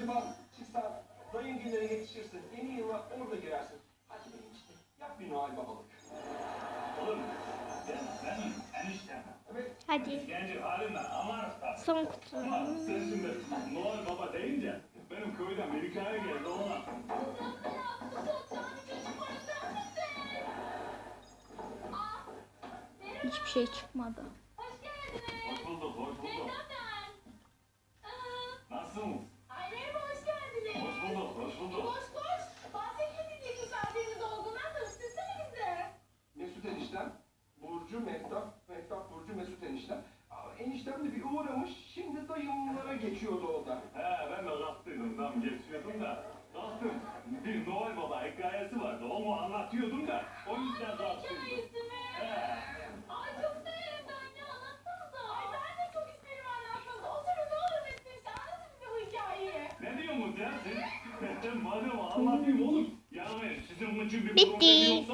Acaba çıksan dayın günlere yetişirsin. Yeni yıla orada girersin. Hadi benim işte. Yap bir Noel babalık. Oğlum sen benim eniştem. Evet. Hadi. Genci halimle ama Son kutu. ama sen şimdi Noel Baba deyince benim köyden hikaye geldi ona. Hiçbir şey çıkmadı. Koş koş. Bahsetmedin diye misafirimiz olduğundan tanıştırsana bize. Mesut eniştem. Burcu Mehtap. Mehtap Burcu Mesut eniştem. Aa, Eniştem de bir uğramış. Şimdi dayımlara geçiyordu o da. He ben de kalktıydım tam geçiyordum da. Kalktım. Bir Noel Baba hikayesi vardı. Onu anlatıyordum da. O yüzden. Hikayesi Bitti.